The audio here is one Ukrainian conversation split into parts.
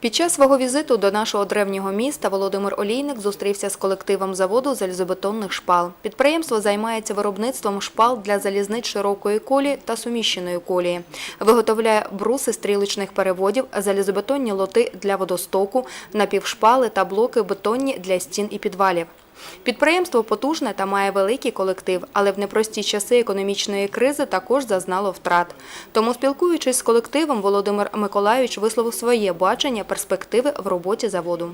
Під час свого візиту до нашого древнього міста Володимир Олійник зустрівся з колективом заводу залізобетонних шпал. Підприємство займається виробництвом шпал для залізниць широкої колії та суміщеної колії. Виготовляє бруси стрілочних переводів, залізобетонні лоти для водостоку, напівшпали та блоки бетонні для стін і підвалів. Підприємство потужне та має великий колектив, але в непрості часи економічної кризи також зазнало втрат. Тому, спілкуючись з колективом, Володимир Миколаївич висловив своє бачення перспективи в роботі заводу.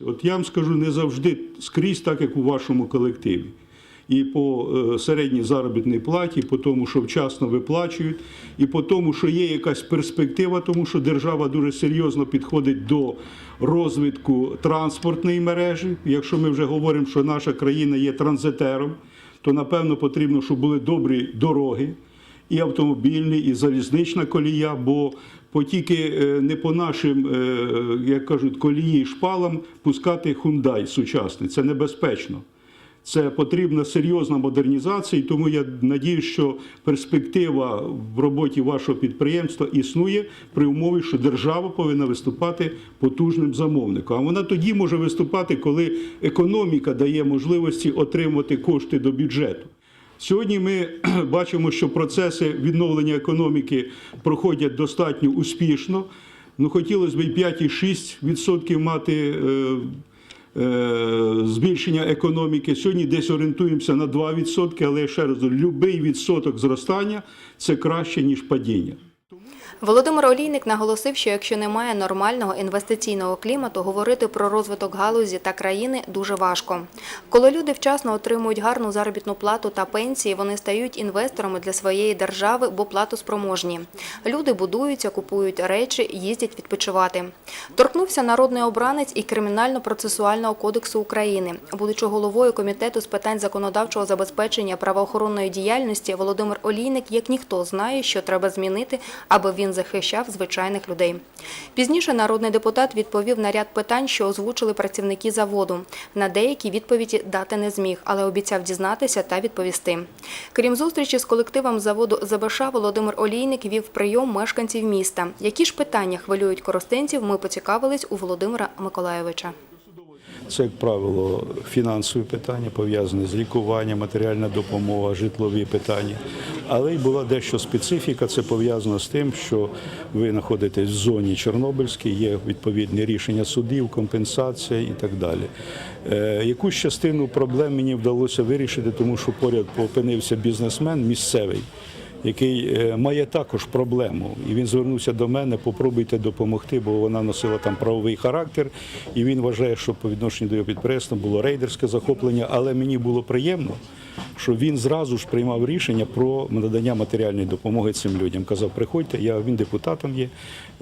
От я вам скажу не завжди скрізь, так як у вашому колективі. І по е, середній заробітній платі, по тому, що вчасно виплачують, і по тому, що є якась перспектива, тому що держава дуже серйозно підходить до розвитку транспортної мережі. Якщо ми вже говоримо, що наша країна є транзитером, то напевно потрібно, щоб були добрі дороги, і автомобільні, і залізнична колія, бо по тільки е, не по нашим, е, як кажуть, колії шпалам пускати хундай сучасний. Це небезпечно. Це потрібна серйозна модернізація, і тому я надіюсь, що перспектива в роботі вашого підприємства існує при умові, що держава повинна виступати потужним замовником. А вона тоді може виступати, коли економіка дає можливості отримувати кошти до бюджету. Сьогодні ми бачимо, що процеси відновлення економіки проходять достатньо успішно. Ну, хотілося б і 5,6% мати е, збільшення економіки. Сьогодні десь орієнтуємося на 2%, але ще раз будь-який відсоток зростання це краще, ніж падіння. Володимир Олійник наголосив, що якщо немає нормального інвестиційного клімату, говорити про розвиток галузі та країни дуже важко. Коли люди вчасно отримують гарну заробітну плату та пенсії, вони стають інвесторами для своєї держави, бо платоспроможні. Люди будуються, купують речі, їздять відпочивати. Торкнувся народний обранець і кримінально-процесуального кодексу України. Будучи головою комітету з питань законодавчого забезпечення правоохоронної діяльності, Володимир Олійник, як ніхто, знає, що треба змінити, аби він захищав звичайних людей. Пізніше народний депутат відповів на ряд питань, що озвучили працівники заводу. На деякі відповіді дати не зміг, але обіцяв дізнатися та відповісти. Крім зустрічі з колективом заводу ЗБШ, Володимир Олійник вів прийом мешканців міста. Які ж питання хвилюють коростенців, ми поцікавились у Володимира Миколайовича. Це, як правило, фінансові питання пов'язані з лікуванням, матеріальна допомога, житлові питання. Але й була дещо специфіка. Це пов'язано з тим, що ви знаходитесь в зоні Чорнобильській, є відповідні рішення судів, компенсація і так далі. Е, Якусь частину проблем мені вдалося вирішити, тому що поряд опинився бізнесмен місцевий який е, має також проблему, і він звернувся до мене. Попробуйте допомогти, бо вона носила там правовий характер, і він вважає, що по відношенню до його підприємства було рейдерське захоплення. Але мені було приємно, що він зразу ж приймав рішення про надання матеріальної допомоги цим людям. Казав, приходьте, я він депутатом є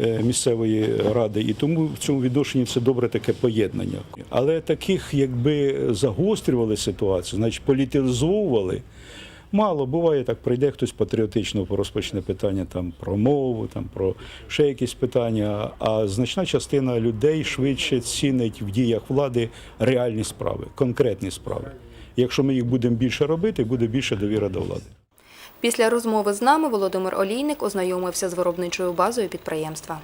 е, місцевої ради, і тому в цьому відношенні це добре таке поєднання. Але таких, якби загострювали ситуацію, значить політизовували. Мало буває так, прийде хтось патріотично розпочне питання там про мову, там про ще якісь питання. А значна частина людей швидше цінить в діях влади реальні справи, конкретні справи. Якщо ми їх будемо більше робити, буде більше довіра до влади. Після розмови з нами Володимир Олійник ознайомився з виробничою базою підприємства.